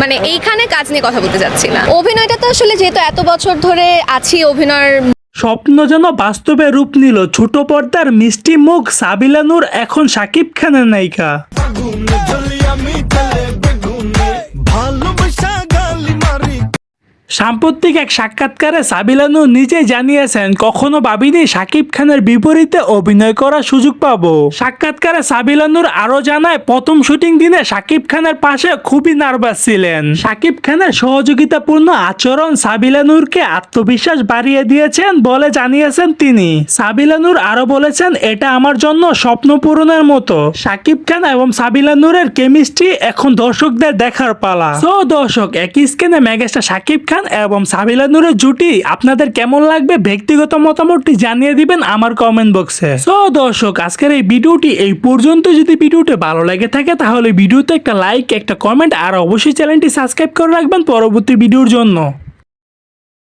মানে এইখানে কাজ নিয়ে কথা বলতে চাচ্ছি না। অভিনয়টা তো আসলে যেহেতু এত বছর ধরে আছি অভিনয়ের স্বপ্ন যেন বাস্তবে রূপ নিল ছোট পর্দার মিষ্টি মুখ সাবিলানুর এখন সাকিব খানের নায়িকা। সাম্প্রতিক এক সাক্ষাৎকারে সাবিলা নূর নিজেই জানিয়েছেন, কখনো ভাবিনি সাকিব খানের বিপরীতে অভিনয় করার সুযোগ পাবো। সাক্ষাৎকারে সাবিলা নূর আরও জানায়, প্রথম শুটিং দিনে সাকিব খানের পাশে খুবই নার্ভাস ছিলেন। সাকিব খানের সহযোগিতাপূর্ণ আচরণ সাবিলা নূরকে আত্মবিশ্বাস বাড়িয়ে দিয়েছেন বলে জানিয়েছেন তিনি। সাবিলা নূর আরও বলেছেন, এটা আমার জন্য স্বপ্ন পূরণের মতো। সাকিব খান এবং সাবিলানুরের কেমিস্ট্রি এখন দর্শকদের দেখার পালা। সো দর্শক, একই স্ক্রিনে মেগাস্টার সাকিব খান এবং সাবিলা নুরের জুটি, আপনাদের কেমন লাগবে? ব্যক্তিগত মতামতটি জানিয়ে দিবেন আমার কমেন্ট বক্সে সো দর্শক, আজকের এই ভিডিওটি এই পর্যন্ত। যদি ভিডিওটি ভালো লাগে থাকে, তাহলে ভিডিওতে একটা লাইক একটা কমেন্ট আর অবশ্যই চ্যানেলটি সাবস্ক্রাইব করে রাখবেন পরবর্তী ভিডিওর জন্য।